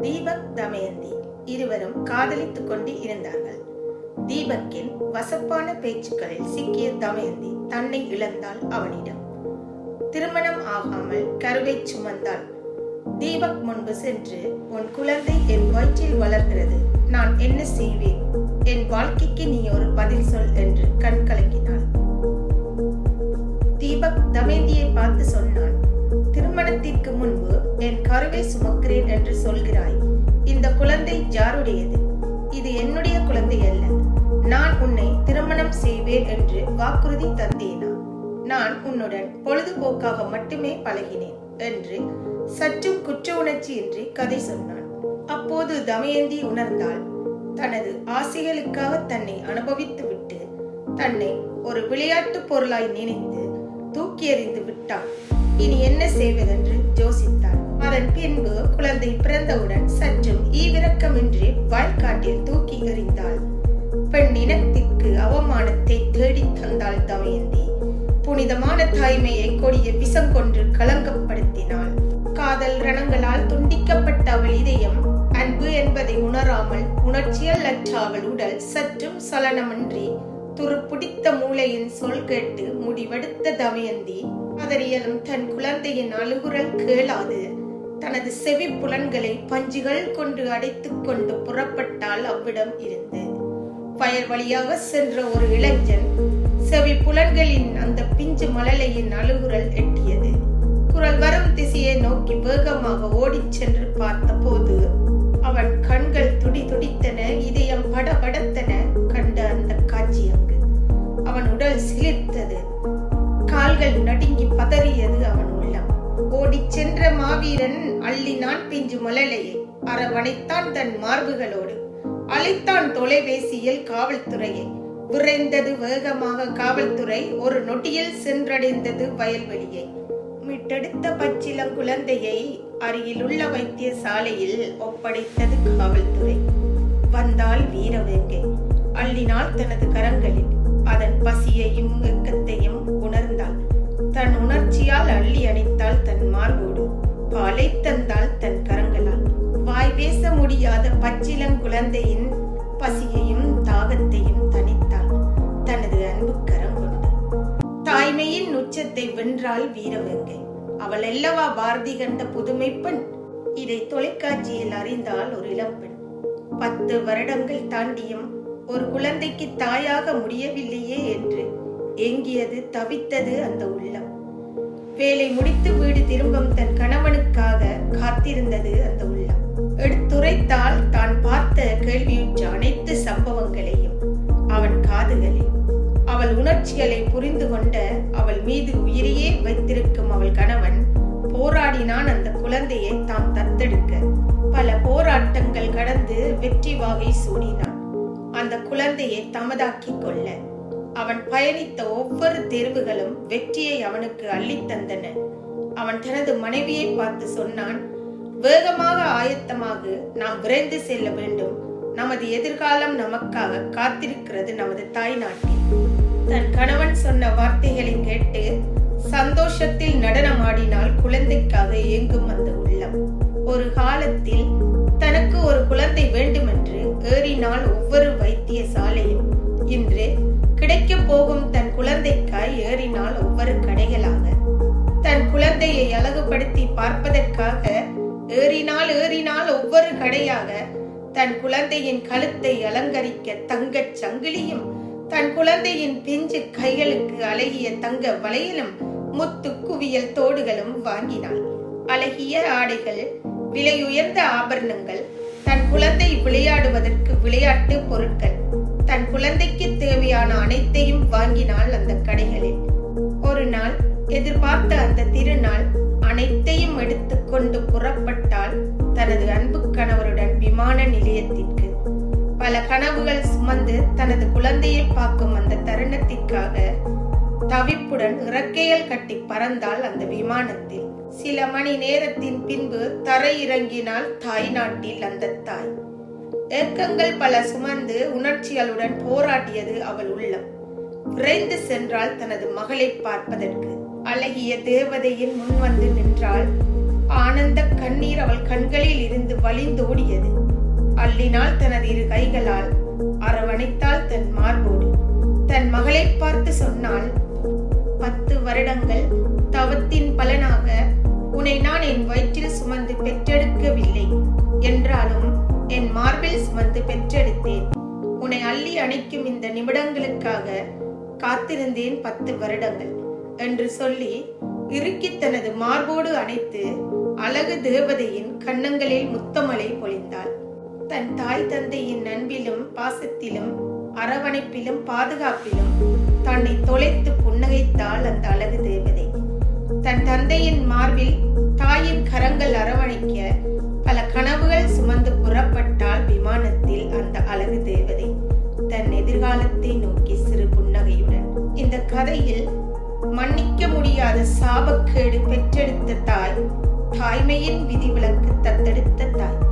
தீபக் தமயந்தி இருவரும் காதலித்துக் கொண்டு இருந்தார்கள். தீபக்கின் வசப்பான பேச்சுக்களில் சிக்கிய தமயந்தி தன்னை இழந்தாள் அவனிடம். திருமணம் ஆகாமல் கருவை சுமந்தாள். தீபக் முன்பு சென்று உன் குழந்தை என் வயிற்றில் வளர்கிறது. நான் என்ன செய்வேன்? என் வாழ்க்கைக்கு நீ ஒரு பதில் என் சுமக்கிறேன் என்று சொல்கிறாய். இந்த குழந்தை யாருடையது? இது என்னுடைய குழந்தை அல்ல. நான் உன்னை திருமணம் செய்வேன் என்று வாக்குறுதி தந்தேனா? நான் உன்னுடன் பொழுதுபோக்காக மட்டுமே பழகினேன் என்று சற்றும் குற்ற உணர்ச்சியின்றி கதை சொன்னான். அப்போது தமயந்தி உணர்ந்தாள் தனது ஆசைகளுக்காக தன்னை அனுபவித்துவிட்டு தன்னை ஒரு விளையாட்டு பொருளாய் நினைத்து தூக்கி எறிந்து விட்டான். இனி என்ன செய்வதென்று யோசித்தாள். அதன் பின்பு குழந்தை பிறந்தவுடன் சற்றும் ஈவிரக்கமின்றி வாய்க்காட்டில் தூக்கி எறிந்தாள். பெண் இனத்திற்கு அவமானத்தை தேடித் தந்தாள் தமயந்தி. புனிதமான தாய்மையை கொடிய விஷம் கொன்று கலங்கப்படுத்தினாள் காதல் ரணங்களால் துண்டிக்கப்பட்ட அவள் இதயம் அன்பு என்பதை உணராமல் உணர்ச்சியல் அற்ற அவள் உடல் சற்றும் சலனமின்றி துருப்பிடித்த மூளையின் சொல் கேட்டு முடிவெடுத்த தமயந்தி கதறியலும் தன் குழந்தையின் அழுகுரல் கேளாது. தனது செவி புலன்களை பஞ்சுகள் கொண்டு அடைத்துக் கொண்டு புறப்பட்டால் அவ்விடம் இருந்து. பயர் வழியாக சென்ற ஒரு இளைஞன் செவி புலன்களின் அந்த பிஞ்சு மழலையின் அழுகுரல் எட்டியது. குரல் வரும் திசையை நோக்கி வேகமாக ஓடிச் சென்று பார்த்தபோது சிலிர்த்தது. கால்கள் நடுங்கி பதறியது அவன் உள்ளம். ஓடிச் சென்ற மாவீரன் அள்ளினான் பிஞ்சு மலலையை அரவணைத்தான் தன் மார்புகளோடு. அழைத்தான் தொலைபேசியில் காவல்துறையை. விரைந்தது வேகமாக காவல்துறை ஒரு நொட்டியில் சென்றடைந்தது வயல்வெளியை. மீட்டெடுத்த பச்சிளங்குழந்தையை அருகிலுள்ள வைத்தியசாலையில் ஒப்படைத்தது காவல்துறை. வந்தால் வீரவேங்கை. அள்ளினால் தனது கரங்களில் அதன் பசியையும் வெக்கத்தையும் உணர்ந்தாள் தன் உணர்ச்சியால் அள்ளி அணைத்தாள் தன் மார்போடு. பாலை தந்தாள் தன் கரங்களால். வாய் பேச முடியாத பச்சிளங்குழந்தையின் பசியையும் தாகத்தையும் தணித்தாள் தனது அன்பு கரம் கொண்டு. தாய்மையின் உச்சத்தை வென்றாள் வீரவேங்கை. அவள் அல்லவா பாரதி கண்ட புதுமை பெண் இதை தொலைக்காட்சியில் அறிந்தால் ஒரு இளம்பெண். பத்து வருடங்கள் தாண்டியும் ஒரு குழந்தைக்கு தாயாக முடியவில்லையே என்று ஏங்கியது தவித்தது அந்த உள்ளம். வேலை முடித்து வீடு திரும்பும் தன் கணவனுக்காக காத்திருந்தது அந்த உள்ளம். எடுத்துரைத்தால் தான் பார்த்த கேள்வியுற்ற அனைத்து சம்பவங்களையும் அவன் காதுகளில் அவள் உணர்ச்சிகளை புரிந்து கொண்ட அவள் மீது உயிரையே வைத்திருக்கும் அவள் கணவன் போராடினான் அந்த குழந்தையை தாம் தத்தெடுக்க. பல போராட்டங்கள் கடந்து வெற்றி வாகை சூடினான். அந்த குழந்தையை தமதாக்கிக் கொள்ள. அவன் பயணித்த ஒவ்வொரு தேர்வுகளும் வெற்றியை அவனுக்கு அள்ளித் தந்தன. அவன் தனது மனைவியை பார்த்து சொன்னான் வேகமாக ஆயத்தமாக நாம் விரைந்து செல்ல வேண்டும். நமது எதிர்காலம் நமக்காக காத்திருக்கிறது நமது தாய் நாட்டில். தன் கணவன் சொன்ன வார்த்தைகளை கேட்டு சந்தோஷத்தில் நடனமாடினால் குழந்தைக்காக இயங்கும் அந்த உள்ளம். ஒரு காலத்தில் ஏறினால் ஒவ்வொரு வைத்திய சாலையும் இன்று கிடைக்க போகும் தன் குழந்தைக்காய் ஏறினால் ஒவ்வொரு கடைகளாக. தன் குழந்தையை அழகுபடுத்தி பார்ப்பதற்காக ஏறினால் ஏறினால் ஒவ்வொரு கடையாக தன் குழந்தையின் கழுத்தை அலங்கரிக்க தங்கச் சங்கிலியும் தன் குழந்தையின் பிஞ்சு கைகளுக்கு அழகிய தங்க வளையலும் முத்து குவியல் தோடுகளும் வாங்கினாள். அழகிய ஆடைகள் விலை உயர்ந்த ஆபரணங்கள் தன் குழந்தை விளையாடுவதற்கு விளையாட்டு பொருட்கள். தன் குழந்தைக்கு தேவையான அனைத்தையும் வாங்கினாள் அந்த கடைகளில். ஒரு நாள் எதிர்பார்த்த அந்த திருநாள் அனைத்தையும் எடுத்துக்கொண்டு புறப்பட்டால் தனது அன்பு கணவருடன் விமான நிலையத்திற்கு. பல கனவுகள் சுமந்து தனது குழந்தையை பார்க்கும் அந்த தருணத்திற்காக தவிப்புடன் இறக்கைகள் கட்டி பறந்தாள் அந்த விமானத்தில். சில மணி நேரத்தின் பின்பு தரையிறங்கினால் தாய் நாட்டில் அந்த தாய். ஏக்கங்கள் பல சுமந்து உணர்ச்சிகளுடன் போராடியது அவள் உள்ளம். விரைந்து சென்றாள் தனது மகளை பார்ப்பதற்கு. அழகிய தேவதையின் முன் வந்து நின்றாள். ஆனந்த கண்ணீர் அவள் கண்களில் இருந்து வழிந்தோடியது. அள்ளினால் தனது இரு கைகளால். அரவணைத்தாள் தன் மார்போடு. தன் மகளை பார்த்து சொன்னால் பத்து வருடங்கள் தவத்தின் பலனாக உன்னை நான் என் வயிற்றில் சுமந்து பெற்றெடுக்கவில்லை. என்றாலும் என் மார்பில் சுமந்து பெற்றெடுத்தேன். உன்னை அள்ளி அணைக்கும் இந்த நிமிடங்களுக்காக காத்திருந்தேன் பத்து வருடங்கள் என்று சொல்லி இறுக்கி தனது மார்போடு அணைத்து அழகு தேவதையின் கன்னங்களில் முத்தமலை பொழிந்தாள். தன் தாய் தந்தையின் நண்பிலும் பாசத்திலும் அரவணைப்பிலும் பாதுகாப்பிலும் தன்னை தொலைத்து புன்னகைத்தாள் அந்த அழகு தேவதை. தன் தந்தையின் மார்பில் தாயின் கரங்கள் அரவணைக்க பல கனவுகள் சுமந்து புறப்பட்டால் விமானத்தில் அந்த அழகு தேவதை தன் எதிர்காலத்தை நோக்கி சிறு புன்னகையுடன். இந்த கதையில் மன்னிக்க முடியாத சாபக்கேடு பெற்றெடுத்த தாய் தாய்மையின் விதிவிலக்கு தத்தெடுத்த தாய்.